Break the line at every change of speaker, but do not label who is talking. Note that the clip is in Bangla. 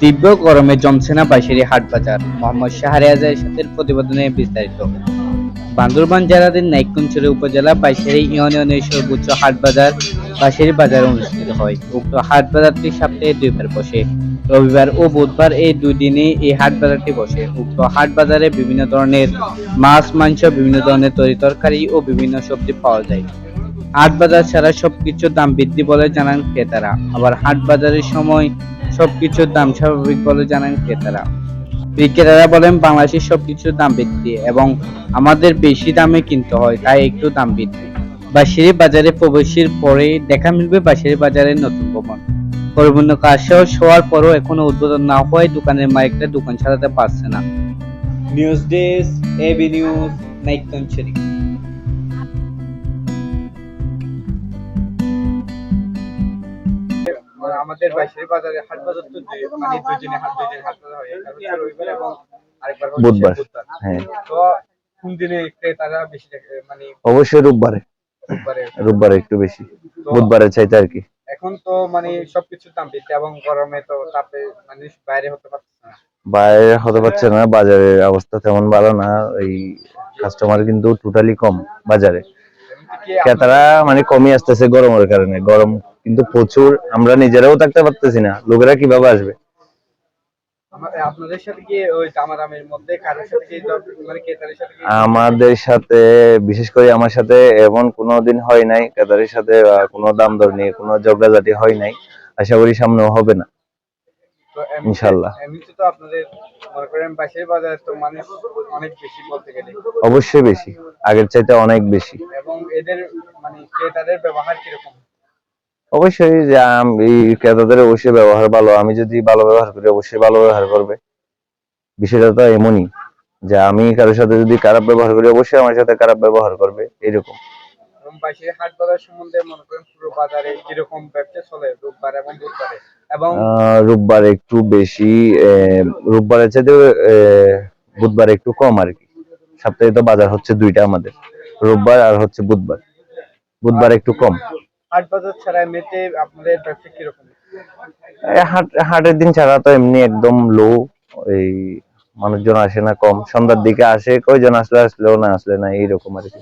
তীব্র গরমে জমছে না বাঁশিরি হাট বাজার। মোহাম্মদ শাহরিয়াজের সাথে প্রতিবেদনে বিস্তারিত। বান্দরবান জেলাধীন নাইকুঞ্চুরি উপজেলা বাইশেরি ইউনিয়নের সর্বোচ্চ হাট বাজার বাঁশিরি বাজার অনুষ্ঠিত হয়। উক্ত হাট বাজারটি সপ্তাহে দুইবার বসে। রবিবার ও বুধবার এই দুই দিনে এই হাট বাজারটি বসে। উক্ত হাট বাজারে বিভিন্ন ধরনের মাছ, মাংস, বিভিন্ন ধরনের তরি তরকারি ও বিভিন্ন সবজি পাওয়া যায়। হাট বাজার ছাড়া সবকিছুর দাম বৃদ্ধি বলে জানান ক্রেতারা। আবার হাট বাজারের সময় সবকিছুর দাম স্বাভাবিক বলে জানান ক্রেতারা। বিক্রেতারা বলেন, বাংলাদেশের সবকিছুর দাম বৃদ্ধি এবং আমাদের বেশি দামে কিনতে হয়, তাই একটু দাম বৃদ্ধি। বাঁশিরি বাজারে প্রবেশের পরে দেখা মিলবে বাঁশিরি বাজারের নতুন ভবন। পরিপূর্ণ কাজ শেষ হওয়ার পরও এখনও উদ্বোধন না হওয়ায় দোকানের মালিকরা দোকান ছাড়াতে পারছে না। নিউজ ডেস্ক এবি নিউজ নাইকঞ্চরি
আমাদের বাইশের বাজারে হাট বাজার তো মানে দুই দিনে হাট দুই দিনে হাট বাজার হয় হচ্ছে রবিবার এবং আরেকবার হচ্ছে
বুধবার। হ্যাঁ।
তো কোন দিনে ক্রেতারা বেশি মানে
অবশ্যই রোববারে। রোববারে একটু। বেশি।
তো
বুধবারে চাইতে আর কি।
এখন তো মানে সবকিছুর দাম বৃদ্ধি এবং গরমে তো তাপে মানুষ বাইরে হতে পারছে না।
বাইরে হতে পারছে না বাজারের অবস্থা তেমন ভালো না এই কাস্টমার কিন্তু টোটালি কম বাজারে। ক্রেতারা মানে কমই আসতেছে গরমের কারণে গরম কিন্তু প্রচুর আমরা নিজেরাও থাকতে পারতেছি না। লোকেরা কীভাবে আসবে? আমাদের সাথে বিশেষ করে আমার সাথে এমন কোনো দিন হয় নাই ক্রেতাদের সাথে কোনো দাম দর নিয়ে কোনো ঝগড়াঝাটি হয় নাই। আশা করি সামনেও হবে না। ইনশাল্লাহ। অবশ্যই বেশি। আগের চাইতে অনেক বেশি।
এবং এদের মানে ক্রেতাদের ব্যবহার কীরকম?
অবশ্যই যে আম- ক্রেতাদের অবশ্যই ব্যবহার ভালো। আমি যদি ভালো ব্যবহার করি অবশ্যই ভালো ব্যবহার করবে। বিষয়টা তো এমনই যে আমি কারোর সাথে যদি খারাপ ব্যবহার করি অবশ্যই আমার সাথে খারাপ ব্যবহার করবে এরকম।
রোববার
একটু বেশি রোববারের চাইতে বুধবার একটু কম আর কি। সপ্তাহে তো বাজার হচ্ছে দুইটা আমাদের রোববার আর হচ্ছে বুধবার। বুধবার একটু কম।
হাট ছাড়া এমনিতে আপনাদের ব্যবসা কীরকম?
হাট, হাটের দিন ছাড়া তো এমনি একদম লো এই মানুষজন আসে না কম। সন্ধ্যার দিকে আসে, কয়জন আসলে আসলেও না, আসলে না, এইরকম আর কি।